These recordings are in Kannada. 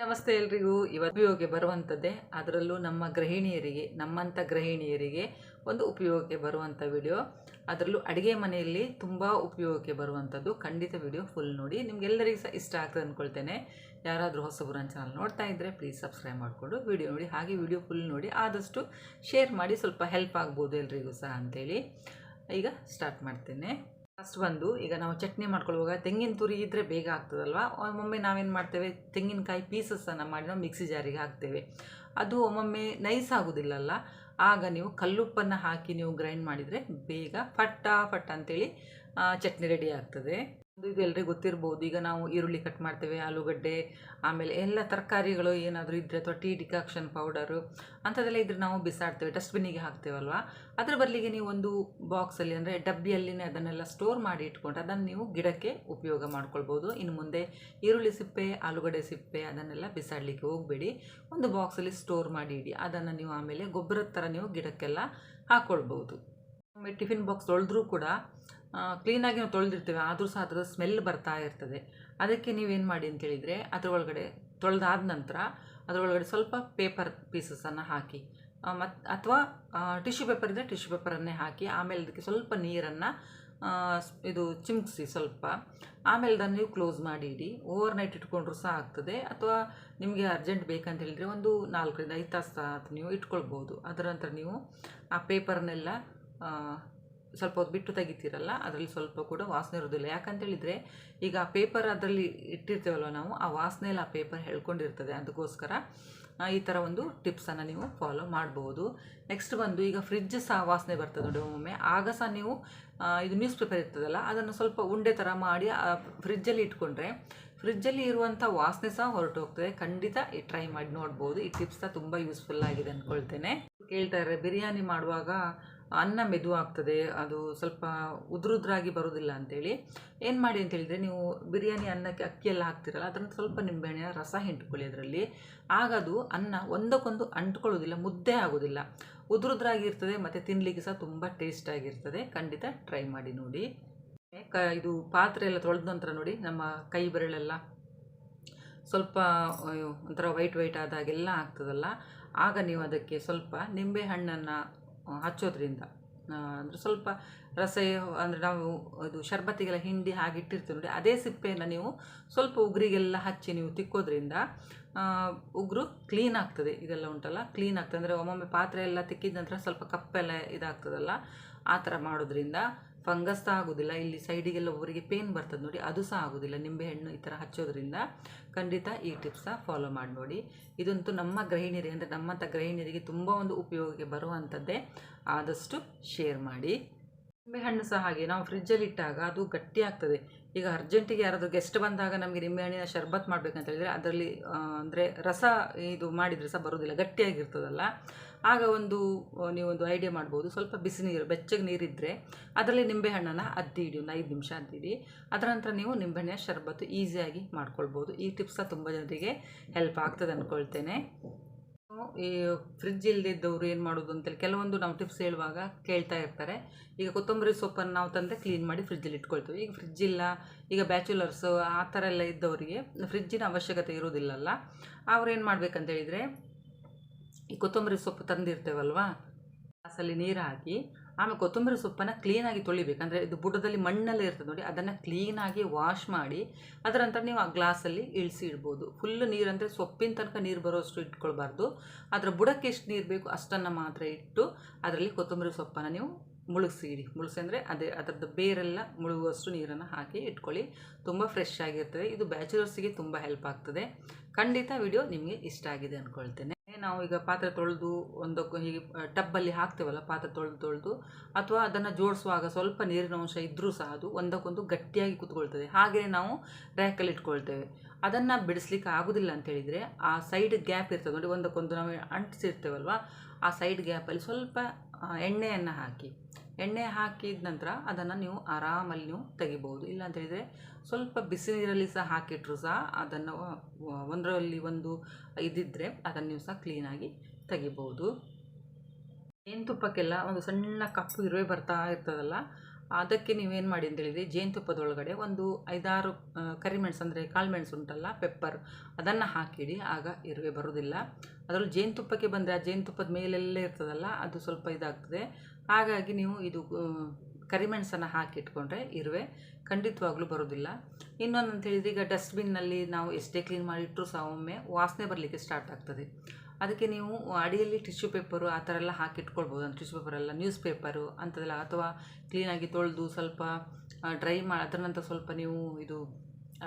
ನಮಸ್ತೆ ಎಲ್ರಿಗೂ. ಇವತ್ತು ಉಪಯೋಗಕ್ಕೆ ಬರುವಂಥದ್ದೇ ಅದರಲ್ಲೂ ನಮ್ಮ ಗೃಹಿಣಿಯರಿಗೆ ನಮ್ಮಂಥ ಗೃಹಿಣಿಯರಿಗೆ ಒಂದು ಉಪಯೋಗಕ್ಕೆ ಬರುವಂಥ ವಿಡಿಯೋ. ಅದರಲ್ಲೂ ಅಡುಗೆ ಮನೆಯಲ್ಲಿ ತುಂಬ ಉಪಯೋಗಕ್ಕೆ ಬರುವಂಥದ್ದು ಖಂಡಿತ ವಿಡಿಯೋ ಫುಲ್ ನೋಡಿ. ನಿಮ್ಗೆಲ್ಲರಿಗೂ ಸಹ ಇಷ್ಟ ಆಗ್ತದೆ ಅಂದ್ಕೊಳ್ತೇನೆ ಯಾರಾದರೂ ಹೊಸಬರು ನನ್ನ ಚಾನಲ್ ನೋಡ್ತಾ ಇದ್ದರೆ ಪ್ಲೀಸ್ ಸಬ್ಸ್ಕ್ರೈಬ್ ಮಾಡಿಕೊಂಡು ವಿಡಿಯೋ ನೋಡಿ. ಹಾಗೆ ವಿಡಿಯೋ ಫುಲ್ ನೋಡಿ ಆದಷ್ಟು ಶೇರ್ ಮಾಡಿ ಸ್ವಲ್ಪ ಹೆಲ್ಪ್ ಆಗ್ಬೋದು ಎಲ್ರಿಗೂ ಸಹ ಅಂಥೇಳಿ ಈಗ ಸ್ಟಾರ್ಟ್ ಮಾಡ್ತೇನೆ. ಫಸ್ಟ್ ಬಂದು ಈಗ ನಾವು ಚಟ್ನಿ ಮಾಡ್ಕೊಳ್ಳುವಾಗ ತೆಂಗಿನ ತುರಿ ಇದ್ದರೆ ಬೇಗ ಆಗ್ತದಲ್ವ? ಒಮ್ಮೊಮ್ಮೆ ನಾವೇನು ಮಾಡ್ತೇವೆ? ತೆಂಗಿನಕಾಯಿ ಪೀಸಸನ್ನು ಮಾಡಿ ನಾವು ಮಿಕ್ಸಿ ಜಾರಿಗೆ ಹಾಕ್ತೇವೆ. ಅದು ಒಮ್ಮೊಮ್ಮೆ ನೈಸ್ ಆಗೋದಿಲ್ಲಲ್ಲ? ಆಗ ನೀವು ಕಲ್ಲುಪ್ಪನ್ನು ಹಾಕಿ ನೀವು ಗ್ರೈಂಡ್ ಮಾಡಿದರೆ ಬೇಗ ಫಟ್ಟ ಫಟ್ಟ ಅಂತೇಳಿ ಚಟ್ನಿ ರೆಡಿ ಆಗ್ತದೆ. ಇದು ಎಲ್ರಿಗೂ ಗೊತ್ತಿರ್ಬೋದು. ಈಗ ನಾವು ಈರುಳ್ಳಿ ಕಟ್ ಮಾಡ್ತೇವೆ, ಆಲೂಗಡ್ಡೆ, ಆಮೇಲೆ ಎಲ್ಲ ತರಕಾರಿಗಳು ಏನಾದರೂ ಇದ್ದರೆ ಅಥವಾ ಟೀ ಡಿಕಾಕ್ಷನ್ ಪೌಡರು ಅಂಥದ್ದೆಲ್ಲ ಇದ್ರೆ ನಾವು ಬಿಸಾಡ್ತೇವೆ ಡಸ್ಟ್ಬಿನ್ನಿಗೆ ಹಾಕ್ತೇವಲ್ವ? ಅದರ ಬದಲಿಗೆ ನೀವು ಒಂದು ಬಾಕ್ಸಲ್ಲಿ ಅಂದರೆ ಡಬ್ಬಿಯಲ್ಲಿನೇ ಅದನ್ನೆಲ್ಲ ಸ್ಟೋರ್ ಮಾಡಿ ಇಟ್ಕೊಂಡು ಅದನ್ನು ನೀವು ಗಿಡಕ್ಕೆ ಉಪಯೋಗ ಮಾಡ್ಕೊಳ್ಬೋದು. ಇನ್ನು ಮುಂದೆ ಈರುಳ್ಳಿ ಸಿಪ್ಪೆ, ಆಲೂಗಡ್ಡೆ ಸಿಪ್ಪೆ ಅದನ್ನೆಲ್ಲ ಬಿಸಾಡಲಿಕ್ಕೆ ಹೋಗಬೇಡಿ. ಒಂದು ಬಾಕ್ಸಲ್ಲಿ ಸ್ಟೋರ್ ಮಾಡಿ ಇಡಿ. ಅದನ್ನು ನೀವು ಆಮೇಲೆ ಗೊಬ್ಬರದ ಥರ ನೀವು ಗಿಡಕ್ಕೆಲ್ಲ ಹಾಕ್ಕೊಳ್ಬೋದು ಟಿಫಿನ್ ಬಾಕ್ಸ್ ತೊಳೆದ್ರೂ ಕೂಡ ಕ್ಲೀನಾಗಿ ನಾವು ತೊಳೆದಿರ್ತೇವೆ, ಆದರೂ ಸಹ ಅದರ ಸ್ಮೆಲ್ ಬರ್ತಾ ಇರ್ತದೆ. ಅದಕ್ಕೆ ನೀವೇನು ಮಾಡಿ ಅಂತ ಹೇಳಿದರೆ ಅದ್ರ ಒಳಗಡೆ ತೊಳೆದಾದ ನಂತರ ಅದರೊಳಗಡೆ ಸ್ವಲ್ಪ ಪೇಪರ್ ಪೀಸಸನ್ನು ಹಾಕಿ ಮತ್ತು ಅಥವಾ ಟಿಶ್ಯೂ ಪೇಪರ್ ಇದ್ದರೆ ಟಿಶ್ಯೂ ಪೇಪರನ್ನೇ ಹಾಕಿ, ಆಮೇಲೆ ಅದಕ್ಕೆ ಸ್ವಲ್ಪ ನೀರನ್ನು ಇದು ಚಿಮ್ಕಿಸಿ ಸ್ವಲ್ಪ. ಆಮೇಲೆ ಅದನ್ನು ನೀವು ಕ್ಲೋಸ್ ಮಾಡಿ ಇಡಿ. ಓವರ್ ನೈಟ್ ಇಟ್ಕೊಂಡ್ರೂ ಸಹ ಆಗ್ತದೆ. ಅಥವಾ ನಿಮಗೆ ಅರ್ಜೆಂಟ್ ಬೇಕಂತ ಹೇಳಿದರೆ ಒಂದು ನಾಲ್ಕರಿಂದ ಐದು ತಾಸು ನೀವು ಇಟ್ಕೊಳ್ಬೋದು. ಅದರ ನಂತರ ನೀವು ಆ ಪೇಪರ್ನೆಲ್ಲ ಸ್ವಲ್ಪ ಹೊತ್ತು ಬಿಟ್ಟು ತೆಗಿತೀರಲ್ಲ, ಅದರಲ್ಲಿ ಸ್ವಲ್ಪ ಕೂಡ ವಾಸನೆ ಇರೋದಿಲ್ಲ ಯಾಕಂತೇಳಿದರೆ, ಈಗ ಆ ಪೇಪರ್ ಅದರಲ್ಲಿ ಇಟ್ಟಿರ್ತೇವಲ್ಲ ನಾವು, ಆ ವಾಸನೆಯಲ್ಲಿ ಆ ಪೇಪರ್ ಹೇಳ್ಕೊಂಡಿರ್ತದೆ. ಅದಕ್ಕೋಸ್ಕರ ಈ ಥರ ಒಂದು ಟಿಪ್ಸನ್ನು ನೀವು ಫಾಲೋ ಮಾಡ್ಬೋದು. ನೆಕ್ಸ್ಟ್ ಬಂದು, ಈಗ ಫ್ರಿಜ್ ಸಹ ವಾಸನೆ ಬರ್ತದೆ ನೋಡಿ ಒಮ್ಮೊಮ್ಮೆ. ಆಗ ಸಹ ನೀವು ಇದು ನ್ಯೂಸ್ ಪೇಪರ್ ಇರ್ತದಲ್ಲ, ಅದನ್ನು ಸ್ವಲ್ಪ ಉಂಡೆ ಥರ ಮಾಡಿ ಫ್ರಿಜ್ಜಲ್ಲಿ ಇಟ್ಕೊಂಡ್ರೆ ಫ್ರಿಜ್ಜಲ್ಲಿ ಇರುವಂಥ ವಾಸನೆ ಸಹ ಹೊರಟು ಹೋಗ್ತದೆ. ಖಂಡಿತ ಈ ಟ್ರೈ ಮಾಡಿ ನೋಡ್ಬೋದು. ಈ ಟಿಪ್ಸ್ ಸಹ ತುಂಬ ಯೂಸ್ಫುಲ್ ಆಗಿದೆ ಅಂದ್ಕೊಳ್ತೇನೆ ಕೇಳ್ತಾರೆ ಬಿರಿಯಾನಿ ಮಾಡುವಾಗ ಅನ್ನ ಮೆದು ಆಗ್ತದೆ, ಅದು ಸ್ವಲ್ಪ ಉದುರುದ್ರಾಗಿ ಬರೋದಿಲ್ಲ ಅಂತೇಳಿ. ಏನು ಮಾಡಿ ಅಂತ ಹೇಳಿದರೆ ನೀವು ಬಿರಿಯಾನಿ ಅನ್ನಕ್ಕೆ ಅಕ್ಕಿ ಎಲ್ಲ ಹಾಕ್ತಿರಲ್ಲ ಅದನ್ನು ಸ್ವಲ್ಪ ನಿಂಬೆಹಣ್ಣಿನ ರಸ ಹಿಂಟ್ಕೊಳ್ಳಿ ಅದರಲ್ಲಿ. ಆಗ ಅದು ಅನ್ನ ಒಂದಕ್ಕೊಂದು ಅಂಟ್ಕೊಳ್ಳೋದಿಲ್ಲ, ಮುದ್ದೆ ಆಗೋದಿಲ್ಲ. ಉದುರುದ್ರಾಗಿರ್ತದೆ ಮತ್ತು ತಿನ್ನಲಿಕ್ಕೆ ಸಹ ತುಂಬ ಟೇಸ್ಟಾಗಿರ್ತದೆ ಖಂಡಿತ ಟ್ರೈ ಮಾಡಿ ನೋಡಿ. ಕ, ಇದು ಪಾತ್ರೆ ಎಲ್ಲ ತೊಳೆದ ನಂತರ ನೋಡಿ, ನಮ್ಮ ಕೈ ಬೆರಳೆಲ್ಲ ಸ್ವಲ್ಪ ಒಂಥರ ವೈಟ್ ವೈಟ್ ಆದಾಗೆಲ್ಲ ಆಗ್ತದಲ್ಲ. ಆಗ ನೀವು ಅದಕ್ಕೆ ಸ್ವಲ್ಪ ನಿಂಬೆ ಹಣ್ಣನ್ನು ಹಚ್ಚೋದ್ರಿಂದ. ಅಂದರೆ ಸ್ವಲ್ಪ ರಸ, ಅಂದರೆ ನಾವು ಅದು ಶರ್ಬತ್ತಿಗೆಲ್ಲ ಹಿಂಡಿ ಹಾಗೆ ಇಟ್ಟಿರ್ತೀವಿ ನೋಡಿ, ಅದೇ ಸಿಪ್ಪೆಯನ್ನು ನೀವು ಸ್ವಲ್ಪ ಉಗುರಿಗೆಲ್ಲ ಹಚ್ಚಿ ನೀವು ತಿಕ್ಕೋದ್ರಿಂದ ಉಗುರು ಕ್ಲೀನ್ ಆಗ್ತದೆ. ಇದೆಲ್ಲ ಉಂಟಲ್ಲ ಕ್ಲೀನ್ ಆಗ್ತದೆ. ಅಂದರೆ ಒಮ್ಮೊಮ್ಮೆ ಪಾತ್ರೆ ಎಲ್ಲ ತಿಕ್ಕಿದ ನಂತರ ಸ್ವಲ್ಪ ಕಪ್ಪೆಲ್ಲ ಇದಾಗ್ತದಲ್ಲ, ಆ ಥರ ಮಾಡೋದ್ರಿಂದ ಫಂಗಸ್ ಸಹ ಆಗೋದಿಲ್ಲ. ಇಲ್ಲಿ ಸೈಡಿಗೆಲ್ಲ ಒಬ್ಬರಿಗೆ ಪೇನ್ ಬರ್ತದೆ ನೋಡಿ, ಅದು ಸಹ ಆಗೋದಿಲ್ಲ. ನಿಂಬೆಹಣ್ಣು ಈ ಥರ ಹಚ್ಚೋದ್ರಿಂದ ಖಂಡಿತ ಈ ಟಿಪ್ಸ ಫಾಲೋ ಮಾಡಿ ನೋಡಿ. ಇದಂತೂ ನಮ್ಮ ಗೃಹಿಣಿಯರಿಗೆ, ಅಂದರೆ ನಮ್ಮಂಥ ಗೃಹಿಣಿಯರಿಗೆ ತುಂಬ ಒಂದು ಉಪಯೋಗಕ್ಕೆ ಬರುವಂಥದ್ದೇ ಆದಷ್ಟು ಶೇರ್ ಮಾಡಿ. ನಿಂಬೆಹಣ್ಣು ಸಹ ಹಾಗೆ, ನಾವು ಫ್ರಿಜ್ಜಲ್ಲಿ ಇಟ್ಟಾಗ ಅದು ಗಟ್ಟಿ ಆಗ್ತದೆ. ಈಗ ಅರ್ಜೆಂಟಿಗೆ ಯಾರಾದರೂ ಗೆಸ್ಟ್ ಬಂದಾಗ ನಮಗೆ ನಿಂಬೆಹಣ್ಣಿನ ಶರ್ಬತ್ ಮಾಡಬೇಕಂತ ಹೇಳಿದರೆ, ಅದರಲ್ಲಿ ಅಂದರೆ ರಸ ಇದು ಮಾಡಿದರೆ ಸಹ ಬರೋದಿಲ್ಲ, ಗಟ್ಟಿಯಾಗಿರ್ತದಲ್ಲ. ಆಗ ಒಂದು ನೀವೊಂದು ಐಡಿಯಾ ಮಾಡ್ಬೋದು. ಸ್ವಲ್ಪ ಬಿಸಿ ನೀರು, ಬೆಚ್ಚಗೆ ನೀರಿದ್ದರೆ ಅದರಲ್ಲಿ ನಿಂಬೆಹಣ್ಣನ್ನು ಅದ್ದಿ ಇಡಿ ಒಂದು ಐದು ನಿಮಿಷ ಅದ್ದಿಡಿ. ಅದರ ನಂತರ ನೀವು ನಿಂಬೆಹಣ್ಣಿನ ಶರಬತ್ತು ಈಸಿಯಾಗಿ ಮಾಡ್ಕೊಳ್ಬೋದು. ಈ ಟಿಪ್ಸ ತುಂಬ ಜನರಿಗೆ ಹೆಲ್ಪ್ ಆಗ್ತದೆ ಅಂದ್ಕೊಳ್ತೇನೆ ಈ ಫ್ರಿಜ್ ಇಲ್ಲದಿದ್ದವ್ರು ಏನು ಮಾಡೋದು ಅಂತೇಳಿ ಕೆಲವೊಂದು ನಾವು ಟಿಪ್ಸ್ ಹೇಳುವಾಗ ಕೇಳ್ತಾ ಇರ್ತಾರೆ. ಈಗ ಕೊತ್ತಂಬರಿ ಸೊಪ್ಪನ್ನು ನಾವು ತಂದರೆ ಕ್ಲೀನ್ ಮಾಡಿ ಫ್ರಿಜ್ಜಲ್ಲಿ ಇಟ್ಕೊಳ್ತೀವಿ. ಈಗ ಫ್ರಿಜ್ ಇಲ್ಲ, ಈಗ ಬ್ಯಾಚುಲರ್ಸು ಆ ಥರ ಎಲ್ಲ ಇದ್ದವರಿಗೆ ಫ್ರಿಜ್ಜಿನ ಅವಶ್ಯಕತೆ ಇರೋದಿಲ್ಲಲ್ಲ ಅವ್ರು ಏನು ಮಾಡ್ಬೇಕಂತ ಹೇಳಿದರೆ ಈ ಕೊತ್ತಂಬರಿ ಸೊಪ್ಪು ತಂದಿರ್ತೇವಲ್ವಾ? ಗ್ಲಾಸಲ್ಲಿ ನೀರು ಹಾಕಿ ಆಮೇಲೆ ಕೊತ್ತಂಬರಿ ಸೊಪ್ಪನ್ನು ಕ್ಲೀನಾಗಿ ತೊಳಿಬೇಕು. ಅಂದರೆ ಇದು ಬುಡದಲ್ಲಿ ಮಣ್ಣಲ್ಲಿ ಇರ್ತದೆ ನೋಡಿ, ಅದನ್ನು ಕ್ಲೀನಾಗಿ ವಾಶ್ ಮಾಡಿ ಅದರ ನಂತರ ನೀವು ಆ ಗ್ಲಾಸಲ್ಲಿ ಇಳಿಸಿ ಇಡ್ಬೋದು. ಫುಲ್ ನೀರು ಅಂದರೆ ಸೊಪ್ಪಿನ ತನಕ ನೀರು ಬರೋಷ್ಟು ಇಟ್ಕೊಳ್ಬಾರ್ದು. ಅದರ ಬುಡಕ್ಕೆ ಎಷ್ಟು ನೀರು ಬೇಕು ಅಷ್ಟನ್ನು ಮಾತ್ರ ಇಟ್ಟು, ಅದರಲ್ಲಿ ಕೊತ್ತಂಬರಿ ಸೊಪ್ಪನ್ನು ನೀವು ಮುಳುಗಿಸಿ ಇಡಿ ಮುಳುಗಿಸಿ ಅಂದರೆ ಅದೇ ಅದರದ್ದು ಬೇರೆಲ್ಲ ಮುಳುಗುವಷ್ಟು ನೀರನ್ನು ಹಾಕಿ ಇಟ್ಕೊಳ್ಳಿ. ತುಂಬ ಫ್ರೆಶ್ ಆಗಿರ್ತದೆ. ಇದು ಬ್ಯಾಚುಲರ್ಸಿಗೆ ತುಂಬ ಹೆಲ್ಪ್ ಆಗ್ತದೆ. ಖಂಡಿತ ವಿಡಿಯೋ ನಿಮಗೆ ಇಷ್ಟ ಆಗಿದೆ ಅಂದ್ಕೊಳ್ತೇನೆ ನಾವು ಈಗ ಪಾತ್ರೆ ತೊಳೆದು ಒಂದಕ್ಕೂ ಹೀಗೆ ಟಬ್ಬಲ್ಲಿ ಹಾಕ್ತೇವಲ್ಲ, ಪಾತ್ರೆ ತೊಳೆದು ತೊಳೆದು, ಅಥವಾ ಅದನ್ನು ಜೋಡಿಸುವಾಗ ಸ್ವಲ್ಪ ನೀರಿನ ಅಂಶ ಇದ್ದರೂ ಸಹ ಅದು ಒಂದಕ್ಕೊಂದು ಗಟ್ಟಿಯಾಗಿ ಕೂತ್ಕೊಳ್ತದೆ. ಹಾಗೆಯೇ ನಾವು ರ್ಯಾಕಲ್ಲಿ ಇಟ್ಕೊಳ್ತೇವೆ. ಅದನ್ನು ಬಿಡಿಸ್ಲಿಕ್ಕೆ ಆಗೋದಿಲ್ಲ ಅಂತ ಹೇಳಿದರೆ ಆ ಸೈಡ್ ಗ್ಯಾಪ್ ಇರ್ತದೆ. ನೋಡಿ, ಒಂದಕ್ಕೊಂದು ನಾವು ಅಂಟಿಸಿರ್ತೇವಲ್ವ? ಆ ಸೈಡ್ ಗ್ಯಾಪಲ್ಲಿ ಸ್ವಲ್ಪ ಎಣ್ಣೆಯನ್ನು ಹಾಕಿ. ಎಣ್ಣೆ ಹಾಕಿದ ನಂತರ ಅದನ್ನು ನೀವು ಆರಾಮಲ್ಲಿ ನೀವು ತೆಗಿಬೋದು ಇಲ್ಲ ಅಂತ ಹೇಳಿದರೆ ಸ್ವಲ್ಪ ಬಿಸಿ ನೀರಲ್ಲಿ ಸಹ ಹಾಕಿಟ್ರು ಸಹ ಅದನ್ನು ಒಂದರಲ್ಲಿ ಒಂದು ಇದಿದ್ದರೆ ಅದನ್ನು ನೀವು ಸಹ ಕ್ಲೀನಾಗಿ ತೆಗಿಬೋದು ಜೇನುತುಪ್ಪಕ್ಕೆಲ್ಲ ಒಂದು ಸಣ್ಣ ಕಪ್ಪು ಇರುವೆ ಬರ್ತಾ ಇರ್ತದಲ್ಲ ಅದಕ್ಕೆ ನೀವೇನು ಮಾಡಿ ಅಂತ ಹೇಳಿದರೆ ಜೇನುತುಪ್ಪದೊಳಗಡೆ ಒಂದು ಐದಾರು ಕರಿಮೆಣಸು ಅಂದರೆ ಕಾಳುಮೆಣಸು ಉಂಟಲ್ಲ ಪೆಪ್ಪರ್ ಅದನ್ನು ಹಾಕಿಡಿ. ಆಗ ಇರುವೆ ಬರೋದಿಲ್ಲ ಅದರಲ್ಲಿ ಜೇನುತುಪ್ಪಕ್ಕೆ ಬಂದರೆ ಆ ಜೇನುತುಪ್ಪದ ಮೇಲೆಲ್ಲ ಇರ್ತದಲ್ಲ, ಅದು ಸ್ವಲ್ಪ ಇದಾಗ್ತದೆ. ಹಾಗಾಗಿ ನೀವು ಇದು ಕರಿಮೆಣಸನ್ನು ಹಾಕಿಟ್ಕೊಂಡ್ರೆ ಇರುವೆ ಖಂಡಿತವಾಗ್ಲೂ ಬರೋದಿಲ್ಲ ಇನ್ನೊಂದು ಅಂತ ಹೇಳಿದ್ರೆ ಈಗ ಡಸ್ಟ್ಬಿನ್ನಲ್ಲಿ ನಾವು ಎಷ್ಟೇ ಕ್ಲೀನ್ ಮಾಡಿಟ್ಟರೂ ಸಹ ಒಮ್ಮೆ ವಾಸನೆ ಬರಲಿಕ್ಕೆ ಸ್ಟಾರ್ಟ್ ಆಗ್ತದೆ. ಅದಕ್ಕೆ ನೀವು ಅಡಿಯಲ್ಲಿ ಟಿಶ್ಯೂ ಪೇಪರು ಆ ಥರ ಎಲ್ಲ ಹಾಕಿಟ್ಕೊಳ್ಬೋದು. ಅಂದರೆ ಟಿಶ್ಯೂ ಪೇಪರೆಲ್ಲ ನ್ಯೂಸ್ ಪೇಪರು ಅಂಥದ್ದೆಲ್ಲ. ಅಥವಾ ಕ್ಲೀನಾಗಿ ತೊಳೆದು ಸ್ವಲ್ಪ ಡ್ರೈ ಮಾಡಿ ಅದರ ನಂತರ ಸ್ವಲ್ಪ ನೀವು ಇದು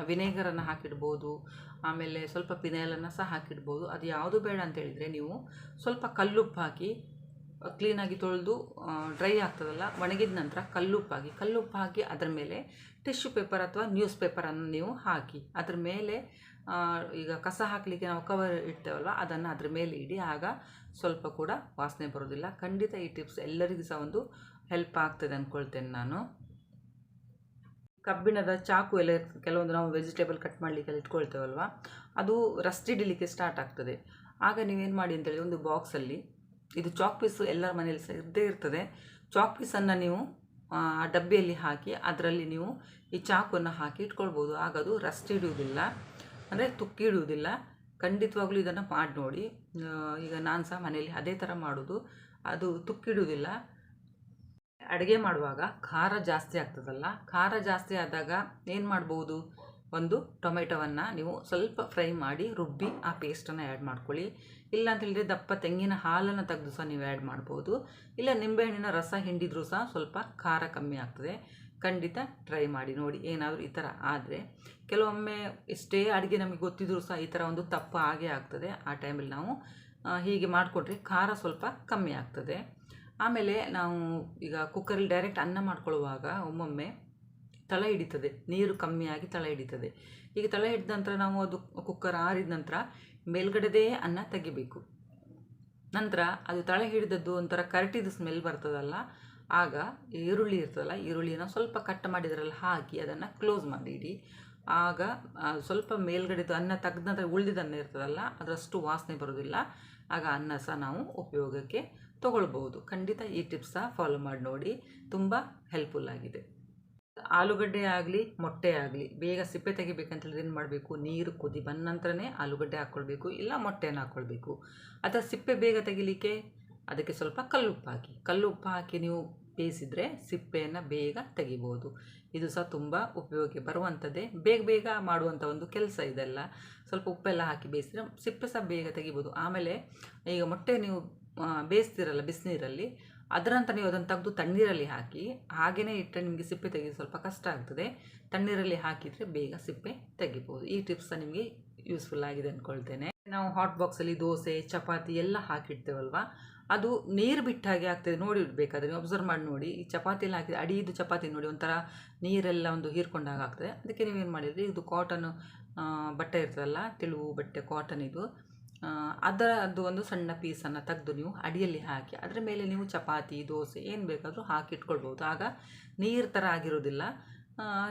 ವಿನೇಗರನ್ನು ಹಾಕಿಡ್ಬೋದು. ಆಮೇಲೆ ಸ್ವಲ್ಪ ಪಿನೆಲನ್ನು ಸಹ ಹಾಕಿಡ್ಬೋದು. ಅದು ಯಾವುದು ಬೇಡ ಅಂತ ಹೇಳಿದರೆ ನೀವು ಸ್ವಲ್ಪ ಕಲ್ಲುಪ್ಪು ಹಾಕಿ ಕ್ಲೀನಾಗಿ ತೊಳೆದು ಡ್ರೈ ಆಗ್ತದಲ್ಲ, ಒಣಗಿದ ನಂತರ ಕಲ್ಲುಪ್ಪು ಹಾಕಿ ಕಲ್ಲುಪ್ಪು ಹಾಕಿ ಅದರ ಮೇಲೆ ಟಿಶ್ಯೂ ಪೇಪರ್ ಅಥವಾ ನ್ಯೂಸ್ ಪೇಪರನ್ನು ನೀವು ಹಾಕಿ, ಅದರ ಮೇಲೆ ಈಗ ಕಸ ಹಾಕಲಿಕ್ಕೆ ನಾವು ಕವರ್ ಇಡ್ತೇವಲ್ಲ ಅದನ್ನು ಅದ್ರ ಮೇಲೆ ಇಡಿ. ಆಗ ಸ್ವಲ್ಪ ಕೂಡ ವಾಸನೆ ಬರೋದಿಲ್ಲ ಖಂಡಿತ ಈ ಟಿಪ್ಸ್ ಎಲ್ಲರಿಗೂ ಸಹ ಒಂದು ಹೆಲ್ಪ್ ಆಗ್ತದೆ ಅಂದ್ಕೊಳ್ತೇನೆ ನಾನು. ಕಬ್ಬಿಣದ ಚಾಕು ಎಲ್ಲ ಕೆಲವೊಂದು ನಾವು ವೆಜಿಟೇಬಲ್ ಕಟ್ ಮಾಡಲಿಕ್ಕೆಲ್ಲ ಇಟ್ಕೊಳ್ತೇವಲ್ವ, ಅದು ರಸ್ಟ್ ಇಡಲಿಕ್ಕೆ ಸ್ಟಾರ್ಟ್ ಆಗ್ತದೆ. ಆಗ ನೀವೇನು ಮಾಡಿ ಅಂತೇಳಿ ಒಂದು ಬಾಕ್ಸಲ್ಲಿ ಇದು ಚಾಕ್ ಪೀಸು ಎಲ್ಲರ ಮನೆಯಲ್ಲಿ ಸಹ ಇದ್ದೇ ಇರ್ತದೆ. ಚಾಕ್ ಪೀಸನ್ನು ನೀವು, ಆ ಆ ಡಬ್ಬಿಯಲ್ಲಿ ಹಾಕಿ, ಅದರಲ್ಲಿ ನೀವು ಈ ಚಾಕುವನ್ನು ಹಾಕಿ ಇಟ್ಕೊಳ್ಬೋದು. ಆಗ ಅದು ರಸ್ಟ್ ಹಿಡಿಯುವುದಿಲ್ಲ. ಅಂದರೆ ತುಕ್ಕಿ ಇಡುವುದಿಲ್ಲ. ಖಂಡಿತವಾಗ್ಲೂ ಇದನ್ನು ಮಾಡಿ ನೋಡಿ. ಈಗ ನಾನು ಸಹ ಮನೆಯಲ್ಲಿ ಅದೇ ಥರ ಮಾಡೋದು. ಅದು ತುಕ್ಕಿಡುವುದಿಲ್ಲ ಅಡುಗೆ ಮಾಡುವಾಗ ಖಾರ ಜಾಸ್ತಿ ಆಗ್ತದಲ್ಲ. ಖಾರ ಜಾಸ್ತಿ ಆದಾಗ ಏನು ಮಾಡ್ಬೋದು? ಒಂದು ಟೊಮೆಟೊವನ್ನು ನೀವು ಸ್ವಲ್ಪ ಫ್ರೈ ಮಾಡಿ ರುಬ್ಬಿ ಆ ಪೇಸ್ಟನ್ನು ಆ್ಯಡ್ ಮಾಡ್ಕೊಳ್ಳಿ. ಇಲ್ಲ ಅಂತ ಹೇಳಿದರೆ ದಪ್ಪ ತೆಂಗಿನ ಹಾಲನ್ನು ತೆಗೆದು ಸಹ ನೀವು ಆ್ಯಡ್ ಮಾಡ್ಬೋದು. ಇಲ್ಲ ನಿಂಬೆಹಣ್ಣಿನ ರಸ ಹಿಂಡಿದ್ರೂ ಸಹ ಸ್ವಲ್ಪ ಖಾರ ಕಮ್ಮಿ ಆಗ್ತದೆ. ಖಂಡಿತ ಟ್ರೈ ಮಾಡಿ ನೋಡಿ, ಏನಾದರೂ ಈ ಥರ ಆದರೆ, ಕೆಲವೊಮ್ಮೆ ಎಷ್ಟೇ ಅಡುಗೆ ನಮಗೆ ಗೊತ್ತಿದ್ರೂ ಸಹ ಈ ಥರ ಒಂದು ತಪ್ಪು ಆಗೇ ಆಗ್ತದೆ. ಆ ಟೈಮಲ್ಲಿ ನಾವು ಹೀಗೆ ಮಾಡಿಕೊಟ್ರೆ ಖಾರ ಸ್ವಲ್ಪ ಕಮ್ಮಿ ಆಗ್ತದೆ. ಆಮೇಲೆ ನಾವು ಈಗ ಕುಕ್ಕರಲ್ಲಿ ಡೈರೆಕ್ಟ್ ಅನ್ನ ಮಾಡ್ಕೊಳ್ಳುವಾಗ ಒಮ್ಮೊಮ್ಮೆ ತಳ ಹಿಡಿತದೆ. ನೀರು ಕಮ್ಮಿಯಾಗಿ ತಳ ಹಿಡಿತದೆ. ಈಗ ತಳ ಹಿಡಿದ ನಂತರ ನಾವು ಅದು ಕುಕ್ಕರ್ ಆರಿದ ನಂತರ ಮೇಲ್ಗಡೆದೇ ಅನ್ನ ತೆಗಿಬೇಕು. ನಂತರ ಅದು ತಳ ಹಿಡಿದದ್ದು ಒಂಥರ ಕರಟಿದ ಸ್ಮೆಲ್ ಬರ್ತದಲ್ಲ ಆಗ ಈರುಳ್ಳಿ ಇರ್ತದಲ್ಲ, ಈರುಳ್ಳಿನ ಸ್ವಲ್ಪ ಕಟ್ ಮಾಡಿದ್ರಲ್ಲಿ ಹಾಕಿ ಅದನ್ನು ಕ್ಲೋಸ್ ಮಾಡಿ ಇಡಿ ಆಗ ಸ್ವಲ್ಪ ಮೇಲ್ಗಡೆದು ಅನ್ನ ತೆಗೆದ ನಂತರ ಉಳಿದಿದ ಅನ್ನ ಇರ್ತದಲ್ಲ, ಅದರಷ್ಟು ವಾಸನೆ ಬರೋದಿಲ್ಲ. ಆಗ ಅನ್ನ ಸಹ ನಾವು ಉಪಯೋಗಕ್ಕೆ ತೊಗೊಳ್ಬೋದು ಖಂಡಿತ ಈ ಟಿಪ್ಸ್ ಸಹ ಫಾಲೋ ಮಾಡಿ ನೋಡಿ. ತುಂಬ ಹೆಲ್ಪ್ಫುಲ್ ಆಗಿದೆ. ಆಲೂಗಡ್ಡೆ ಆಗಲಿ, ಮೊಟ್ಟೆ ಆಗಲಿ, ಬೇಗ ಸಿಪ್ಪೆ ತೆಗಿಬೇಕಂತ ಹೇಳಿದ್ರೆ ಏನು ಮಾಡಬೇಕು? ನೀರು ಕುದಿ ಬಂದ ನಂತರನೇ ಆಲೂಗಡ್ಡೆ ಹಾಕ್ಕೊಳ್ಬೇಕು ಇಲ್ಲ ಮೊಟ್ಟೆನ ಹಾಕ್ಕೊಳ್ಬೇಕು ಅಥವಾ ಸಿಪ್ಪೆ ಬೇಗ ತೆಗಿಲಿಕ್ಕೆ ಅದಕ್ಕೆ ಸ್ವಲ್ಪ ಕಲ್ಲುಪ್ಪು ಹಾಕಿ ಕಲ್ಲುಪ್ಪು ಹಾಕಿ ನೀವು ಬೇಯಿಸಿದರೆ ಸಿಪ್ಪೆಯನ್ನು ಬೇಗ ತೆಗಿಬೋದು. ಇದು ಸಹ ತುಂಬ ಉಪಯೋಗಕ್ಕೆ ಬರುವಂಥದ್ದೇ ಬೇಗ ಬೇಗ ಮಾಡುವಂಥ ಒಂದು ಕೆಲಸ ಇದೆಲ್ಲ. ಸ್ವಲ್ಪ ಉಪ್ಪೆಲ್ಲ ಹಾಕಿ ಬೇಯಿಸಿದ್ರೆ ಸಿಪ್ಪೆ ಸಹ ಬೇಗ ತೆಗಿಬೋದು. ಆಮೇಲೆ ಈಗ ಮೊಟ್ಟೆ ನೀವು ಬೇಯಿಸ್ತಿರಲ್ಲ ಬಿಸಿನೀರಲ್ಲಿ, ಅದರಂತ ನೀವು ಅದನ್ನು ತೆಗೆದು ತಣ್ಣೀರಲ್ಲಿ ಹಾಕಿ ಹಾಗೆಯೇ ಇಟ್ಟರೆ ನಿಮಗೆ ಸಿಪ್ಪೆ ತೆಗೆದು ಸ್ವಲ್ಪ ಕಷ್ಟ ಆಗ್ತದೆ. ತಣ್ಣೀರಲ್ಲಿ ಹಾಕಿದರೆ ಬೇಗ ಸಿಪ್ಪೆ ತೆಗಿಬೋದು. ಈ ಟಿಪ್ಸ್ ನಿಮಗೆ ಯೂಸ್ಫುಲ್ ಆಗಿದೆ ಅಂದ್ಕೊಳ್ತೇನೆ ನಾವು ಹಾಟ್ ಬಾಕ್ಸಲ್ಲಿ ದೋಸೆ, ಚಪಾತಿ ಎಲ್ಲ ಹಾಕಿಡ್ತೇವಲ್ವ? ಅದು ನೀರು ಬಿಟ್ಟ ಹಾಗೆ ಆಗ್ತದೆ. ನೋಡಿ ಬೇಕಾದರೆ ನೀವು ಅಬ್ಸರ್ವ್ ಮಾಡಿ ನೋಡಿ. ಈ ಚಪಾತಿಯಲ್ಲಿ ಹಾಕಿದ್ರೆ ಅಡಿದು ಚಪಾತಿ ನೋಡಿ, ಒಂಥರ ನೀರೆಲ್ಲ ಒಂದು ಹೀರ್ಕೊಂಡಾಗ ಆಗ್ತದೆ. ಅದಕ್ಕೆ ನೀವೇನು ಮಾಡಿದ್ರಿ, ಇದು ಕಾಟನ್ ಬಟ್ಟೆ ಇರ್ತದಲ್ಲ, ತೆಳುವು ಬಟ್ಟೆ ಕಾಟನ್ ಇದು. ಅದರ ಅದು ಒಂದು ಸಣ್ಣ ಪೀಸನ್ನು ತೆಗೆದು ನೀವು ಅಡಿಯಲ್ಲಿ ಹಾಕಿ, ಅದರ ಮೇಲೆ ನೀವು ಚಪಾತಿ, ದೋಸೆ ಏನು ಬೇಕಾದರೂ ಹಾಕಿ ಇಟ್ಕೊಳ್ಬೋದು ಆಗ ನೀರು ಥರ ಆಗಿರೋದಿಲ್ಲ.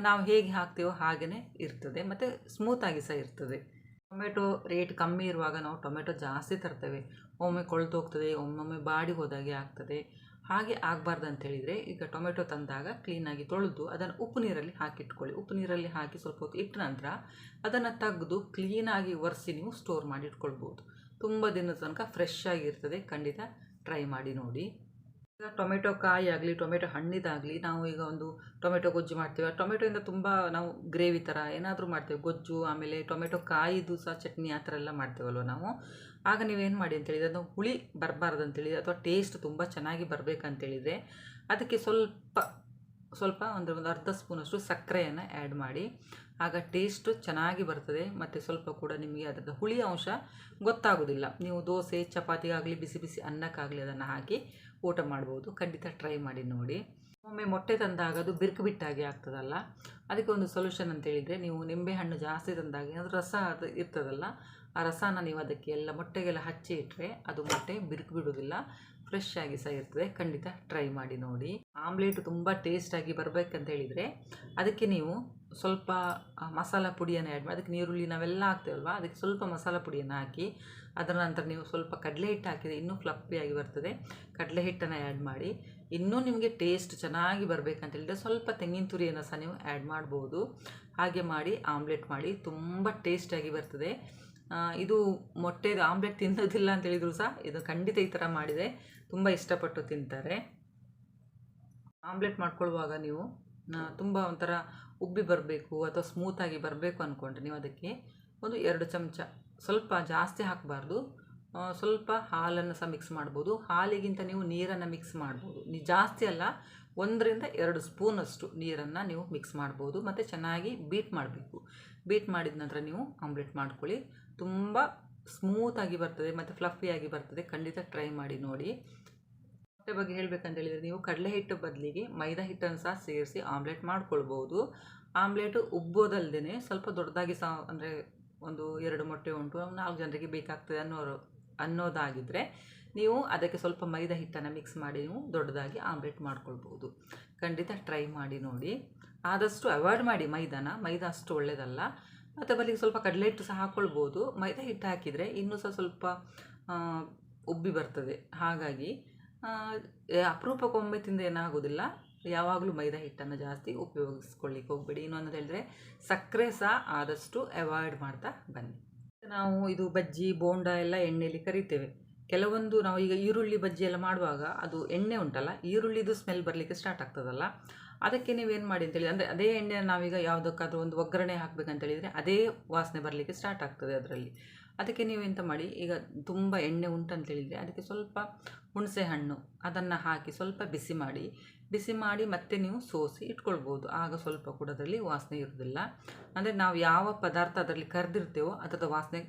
ನಾವು ಹೇಗೆ ಹಾಕ್ತೀವೋ ಹಾಗೆಯೇ ಇರ್ತದೆ. ಮತ್ತು ಸ್ಮೂತಾಗಿ ಸಹ ಇರ್ತದೆ. ಟೊಮೆಟೊ ರೇಟ್ ಕಮ್ಮಿ ಇರುವಾಗ ನಾವು ಟೊಮೆಟೊ ಜಾಸ್ತಿ ತರ್ತೇವೆ. ಒಮ್ಮೆ ಕೊಳ್ತು ಹೋಗ್ತದೆ, ಒಮ್ಮೊಮ್ಮೆ ಬಾಡಿ ಹೋದಾಗೆ ಆಗ್ತದೆ. ಹಾಗೆ ಆಗಬಾರ್ದು ಅಂತ ಹೇಳಿದರೆ, ಈಗ ಟೊಮೆಟೊ ತಂದಾಗ ಕ್ಲೀನಾಗಿ ತೊಳೆದು ಅದನ್ನು ಉಪ್ಪು ನೀರಲ್ಲಿ ಹಾಕಿಟ್ಕೊಳ್ಳಿ. ಉಪ್ಪು ನೀರಲ್ಲಿ ಹಾಕಿ ಸ್ವಲ್ಪ ಹೊತ್ತು ಇಟ್ಟ ನಂತರ ಅದನ್ನು ತೆಗೆದು ಕ್ಲೀನಾಗಿ ಒರೆಸಿ ನೀವು ಸ್ಟೋರ್ ಮಾಡಿ ಇಟ್ಕೊಳ್ಬೋದು. ತುಂಬ ದಿನದ ತನಕ ಫ್ರೆಶ್ ಆಗಿರ್ತದೆ ಖಂಡಿತ ಟ್ರೈ ಮಾಡಿ ನೋಡಿ. ಈಗ ಟೊಮೆಟೊ ಕಾಯಿ ಆಗಲಿ, ಟೊಮೆಟೊ ಹಣ್ಣಿದಾಗಲಿ ನಾವು ಈಗ ಒಂದು ಟೊಮೆಟೊ ಗೊಜ್ಜು ಮಾಡ್ತೀವಿ. ಆ ಟೊಮೆಟೊಯಿಂದ ತುಂಬ ನಾವು ಗ್ರೇವಿ ಥರ ಏನಾದರೂ ಮಾಡ್ತೇವೆ. ಗೊಜ್ಜು, ಆಮೇಲೆ ಟೊಮೆಟೊ ಕಾಯಿದು ಸಹ ಚಟ್ನಿ ಆ ಥರ ಎಲ್ಲ ಮಾಡ್ತೇವಲ್ವ ನಾವು? ಆಗ ನೀವೇನು ಮಾಡಿ ಅಂತೇಳಿದ್ರೆ ಅದು ಹುಳಿ ಬರಬಾರ್ದು ಅಂತೇಳಿ ಅಥವಾ ಟೇಸ್ಟ್ ತುಂಬ ಚೆನ್ನಾಗಿ ಬರಬೇಕಂತೇಳಿದರೆ ಅದಕ್ಕೆ ಸ್ವಲ್ಪ ಸ್ವಲ್ಪ ಒಂದು ಒಂದು ಅರ್ಧ ಸ್ಪೂನಷ್ಟು ಸಕ್ಕರೆಯನ್ನು ಆ್ಯಡ್ ಮಾಡಿ. ಆಗ ಟೇಸ್ಟು ಚೆನ್ನಾಗಿ ಬರ್ತದೆ, ಮತ್ತು ಸ್ವಲ್ಪ ಕೂಡ ನಿಮಗೆ ಅದರದ್ದು ಹುಳಿ ಅಂಶ ಗೊತ್ತಾಗೋದಿಲ್ಲ. ನೀವು ದೋಸೆ, ಚಪಾತಿಗಾಗಲಿ, ಬಿಸಿ ಬಿಸಿ ಅನ್ನಕ್ಕಾಗಲಿ ಅದನ್ನು ಹಾಕಿ ಊಟ ಮಾಡ್ಬೋದು. ಖಂಡಿತ ಟ್ರೈ ಮಾಡಿ ನೋಡಿ. ಒಮ್ಮೆ ಮೊಟ್ಟೆ ತಂದಾಗ ಅದು ಬಿರುಕು ಬಿಟ್ಟಾಗಿ ಆಗ್ತದಲ್ಲ, ಅದಕ್ಕೆ ಒಂದು ಸೊಲ್ಯೂಷನ್ ಅಂತ ಹೇಳಿದರೆ ನೀವು ನಿಂಬೆಹಣ್ಣು ಜಾಸ್ತಿ ತಂದಾಗ ಅದು ರಸ ಅದು ಇರ್ತದಲ್ಲ, ಆ ರಸನ ನೀವು ಅದಕ್ಕೆ ಎಲ್ಲ ಮೊಟ್ಟೆಗೆಲ್ಲ ಹಚ್ಚಿ ಇಟ್ಟರೆ ಅದು ಮೊಟ್ಟೆ ಬಿರುಕು ಬಿಡುವುದಿಲ್ಲ ಫ್ರೆಶ್ ಆಗಿ ಸಹ ಇರ್ತದೆ. ಖಂಡಿತ ಟ್ರೈ ಮಾಡಿ ನೋಡಿ. ಆಮ್ಲೆಟ್ ತುಂಬ ಟೇಸ್ಟಾಗಿ ಬರಬೇಕಂತ ಹೇಳಿದರೆ ಅದಕ್ಕೆ ನೀವು ಸ್ವಲ್ಪ ಮಸಾಲ ಪುಡಿಯನ್ನು ಆ್ಯಡ್ ಮಾಡಿ, ಅದಕ್ಕೆ ನೀರುಳ್ಳಿ ನಾವೆಲ್ಲ ಹಾಕ್ತೇವಲ್ವ? ಅದಕ್ಕೆ ಸ್ವಲ್ಪ ಮಸಾಲ ಪುಡಿಯನ್ನು ಹಾಕಿ, ಅದರ ನಂತರ ನೀವು ಸ್ವಲ್ಪ ಕಡಲೆ ಹಿಟ್ಟು ಹಾಕಿದರೆ ಇನ್ನೂ ಫ್ಲಪ್ಪಿಯಾಗಿ ಬರ್ತದೆ. ಕಡಲೆ ಹಿಟ್ಟನ್ನು ಆ್ಯಡ್ ಮಾಡಿ, ಇನ್ನೂ ನಿಮಗೆ ಟೇಸ್ಟ್ ಚೆನ್ನಾಗಿ ಬರಬೇಕಂತ ಹೇಳಿದರೆ ಸ್ವಲ್ಪ ತೆಂಗಿನ ತುರಿಯನ್ನು ಸಹ ನೀವು ಆ್ಯಡ್ ಮಾಡ್ಬೋದು. ಹಾಗೆ ಮಾಡಿ ಆಮ್ಲೆಟ್ ಮಾಡಿ, ತುಂಬ ಟೇಸ್ಟಿಯಾಗಿ ಬರ್ತದೆ. ಇದು ಮೊಟ್ಟೆದು ಆಮ್ಲೆಟ್ ತಿನ್ನೋದಿಲ್ಲ ಅಂತ ಹೇಳಿದ್ರು ಸಹ, ಇದು ಖಂಡಿತ ಈ ಥರ ಮಾಡಿದೆ ತುಂಬ ಇಷ್ಟಪಟ್ಟು ತಿಂತಾರೆ. ಆಮ್ಲೆಟ್ ಮಾಡ್ಕೊಳ್ಳುವಾಗ ನೀವು ತುಂಬ ಒಂಥರ ಉಬ್ಬಿ ಬರಬೇಕು ಅಥವಾ ಸ್ಮೂತಾಗಿ ಬರಬೇಕು ಅಂದ್ಕೊಂಡ್ರೆ ನೀವು ಅದಕ್ಕೆ ಒಂದು ಎರಡು ಚಮಚ ಸ್ವಲ್ಪ ಜಾಸ್ತಿ ಹಾಕಬಾರ್ದು. ಸ್ವಲ್ಪ ಹಾಲನ್ನು ಸಹ ಮಿಕ್ಸ್ ಮಾಡ್ಬೋದು. ಹಾಲಿಗಿಂತ ನೀವು ನೀರನ್ನು ಮಿಕ್ಸ್ ಮಾಡ್ಬೋದು. ನೀ, ಜಾಸ್ತಿ ಅಲ್ಲ, ಒಂದರಿಂದ ಎರಡು ಸ್ಪೂನಷ್ಟು ನೀರನ್ನು ನೀವು ಮಿಕ್ಸ್ ಮಾಡ್ಬೋದು. ಮತ್ತು ಚೆನ್ನಾಗಿ ಬೀಟ್ ಮಾಡಬೇಕು. ಬೀಟ್ ಮಾಡಿದ ನಂತರ ನೀವು ಆಮ್ಲೆಟ್ ಮಾಡ್ಕೊಳ್ಳಿ. ತುಂಬ ಸ್ಮೂತಾಗಿ ಬರ್ತದೆ, ಮತ್ತು ಫ್ಲಫಿಯಾಗಿ ಬರ್ತದೆ. ಖಂಡಿತ ಟ್ರೈ ಮಾಡಿ ನೋಡಿ. ಬಗ್ಗೆ ಹೇಳಬೇಕಂತ ಹೇಳಿದರೆ ನೀವು ಕಡಲೆ ಹಿಟ್ಟು ಬದಲಿಗೆ ಮೈದಾ ಹಿಟ್ಟನ್ನು ಸಹ ಸೇರಿಸಿ ಆಮ್ಲೆಟ್ ಮಾಡ್ಕೊಳ್ಬೋದು. ಆಮ್ಲೆಟ್ ಉಬ್ಬೋದಲ್ಲದೇ ಸ್ವಲ್ಪ ದೊಡ್ಡದಾಗಿ ಸಹ ಅಂದರೆ ಒಂದು ಎರಡು ಮೊಟ್ಟೆ ಉಂಟು ನಾಲ್ಕು ಜನರಿಗೆ ಬೇಕಾಗ್ತದೆ ಅನ್ನೋರು ಅನ್ನೋದಾಗಿದ್ದರೆ ನೀವು ಅದಕ್ಕೆ ಸ್ವಲ್ಪ ಮೈದಾ ಹಿಟ್ಟನ್ನು ಮಿಕ್ಸ್ ಮಾಡಿ ನೀವು ದೊಡ್ಡದಾಗಿ ಆಮ್ಲೆಟ್ ಮಾಡ್ಕೊಳ್ಬೋದು. ಖಂಡಿತ ಟ್ರೈ ಮಾಡಿ ನೋಡಿ. ಆದಷ್ಟು ಅವಾಯ್ಡ್ ಮಾಡಿ ಮೈದಾನ. ಮೈದಾ ಅಷ್ಟು ಒಳ್ಳೆಯದಲ್ಲ ಮತ್ತು ಬಲಿಗೆ ಸ್ವಲ್ಪ ಕಡಲೆ ಹಿಟ್ಟು ಸಹ ಹಾಕ್ಕೊಳ್ಬೋದು ಮೈದಾ ಹಿಟ್ಟು ಹಾಕಿದರೆ ಇನ್ನೂ ಸಹ ಸ್ವಲ್ಪ ಉಬ್ಬಿ ಬರ್ತದೆ. ಹಾಗಾಗಿ ಅಪರೂಪಕ್ಕೊಮ್ಮೆ ತಿಂದರೆ ಏನಾಗೋದಿಲ್ಲ ಯಾವಾಗಲೂ ಮೈದಾ ಹಿಟ್ಟನ್ನು ಜಾಸ್ತಿ ಉಪಯೋಗಿಸ್ಕೊಳ್ಳಿಕ್ಕೆ ಹೋಗಬೇಡಿ. ಇನ್ನೊಂದು ಹೇಳಿದ್ರೆ ಸಕ್ಕರೆ ಸಹ ಆದಷ್ಟು ಅವಾಯ್ಡ್ ಮಾಡ್ತಾ ಬನ್ನಿ. ನಾವು ಇದು ಬಜ್ಜಿ, ಬೋಂಡ ಎಲ್ಲ ಎಣ್ಣೆಯಲ್ಲಿ ಕರಿತೇವೆ. ಕೆಲವೊಂದು ನಾವು ಈಗ ಈರುಳ್ಳಿ ಬಜ್ಜಿ ಎಲ್ಲ ಮಾಡುವಾಗ ಅದು ಎಣ್ಣೆ ಉಂಟಲ್ಲ, ಈರುಳ್ಳಿದು ಸ್ಮೆಲ್ ಬರಲಿಕ್ಕೆ ಸ್ಟಾರ್ಟ್ ಆಗ್ತದಲ್ಲ. ಅದಕ್ಕೆ ನೀವೇನು ಮಾಡಿ ಅಂತೇಳಿ ಅಂದರೆ ಅದೇ ಎಣ್ಣೆ ನಾವೀಗ ಯಾವುದಕ್ಕಾದ್ರೂ ಒಂದು ಒಗ್ಗರಣೆ ಹಾಕಬೇಕಂತ ಹೇಳಿದರೆ ಅದೇ ವಾಸನೆ ಬರಲಿಕ್ಕೆ ಸ್ಟಾರ್ಟ್ ಆಗ್ತದೆ ಅದರಲ್ಲಿ. ಅದಕ್ಕೆ ನೀವು ಎಂತ ಮಾಡಿ, ಈಗ ತುಂಬ ಎಣ್ಣೆ ಉಂಟಂತ ಹೇಳಿದರೆ ಅದಕ್ಕೆ ಸ್ವಲ್ಪ ಹುಣಸೆ ಹಣ್ಣು ಅದನ್ನು ಹಾಕಿ ಸ್ವಲ್ಪ ಬಿಸಿ ಮಾಡಿ ಬಿಸಿ ಮಾಡಿ ಮತ್ತೆ ನೀವು ಸೋಸಿ ಇಟ್ಕೊಳ್ಬೋದು. ಆಗ ಸ್ವಲ್ಪ ಕೂಡ ಅದರಲ್ಲಿ ವಾಸನೆ ಇರೋದಿಲ್ಲ. ಅಂದರೆ ನಾವು ಯಾವ ಪದಾರ್ಥ ಅದರಲ್ಲಿ ಕರೆದಿರ್ತೇವೋ ಅದರ ವಾಸನೆ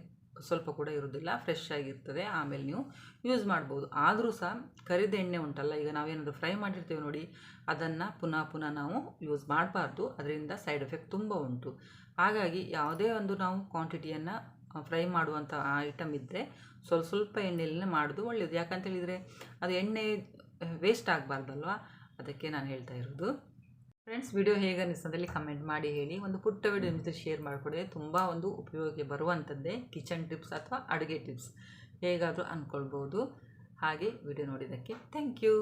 ಸ್ವಲ್ಪ ಕೂಡ ಇರೋದಿಲ್ಲ ಫ್ರೆಶ್ ಆಗಿರ್ತದೆ, ಆಮೇಲೆ ನೀವು ಯೂಸ್ ಮಾಡ್ಬೋದು. ಆದರೂ ಸಹ ಕರಿದ ಎಣ್ಣೆ ಉಂಟಲ್ಲ, ಈಗ ನಾವೇನಾದರೂ ಫ್ರೈ ಮಾಡಿರ್ತೇವೆ ನೋಡಿ, ಅದನ್ನು ಪುನಃ ಪುನಃ ನಾವು ಯೂಸ್ ಮಾಡಬಾರ್ದು. ಅದರಿಂದ ಸೈಡ್ ಎಫೆಕ್ಟ್ ತುಂಬ ಉಂಟು. ಹಾಗಾಗಿ ಯಾವುದೇ ಒಂದು ನಾವು ಕ್ವಾಂಟಿಟಿಯನ್ನು ಫ್ರೈ ಮಾಡುವಂಥ ಐಟಮ್ ಇದ್ದರೆ ಸ್ವಲ್ಪ ಸ್ವಲ್ಪ ಎಣ್ಣೆಯಲ್ಲೇ ಮಾಡೋದು ಒಳ್ಳೆಯದು ಯಾಕಂತ ಹೇಳಿದರೆ ಅದು ಎಣ್ಣೆ ವೇಸ್ಟ್ ಆಗಬಾರ್ದಲ್ವಾ? ಅದಕ್ಕೆ ನಾನು ಹೇಳ್ತಾ ಇರೋದು. ಫ್ರೆಂಡ್ಸ್ ವಿಡಿಯೋ ಹೇಗೆ ಅನ್ನಿಸ್ತದಲ್ಲಿ ಕಮೆಂಟ್ ಮಾಡಿ ಹೇಳಿ. ಒಂದು ಪುಟ್ಟ ವಿಡಿಯೋ ನಿಮ್ಮ ಶೇರ್ ಮಾಡಿಕೊಡಿ ತುಂಬ ಒಂದು ಉಪಯೋಗಕ್ಕೆ ಬರುವಂಥದ್ದೇ ಕಿಚನ್ ಟಿಪ್ಸ್ ಅಥವಾ ಅಡುಗೆ ಟಿಪ್ಸ್ ಹೇಗಾದರೂ ಅಂದ್ಕೊಳ್ಬೋದು ಹಾಗೆ ವಿಡಿಯೋ ನೋಡಿದ್ದಕ್ಕೆ ಥ್ಯಾಂಕ್ ಯು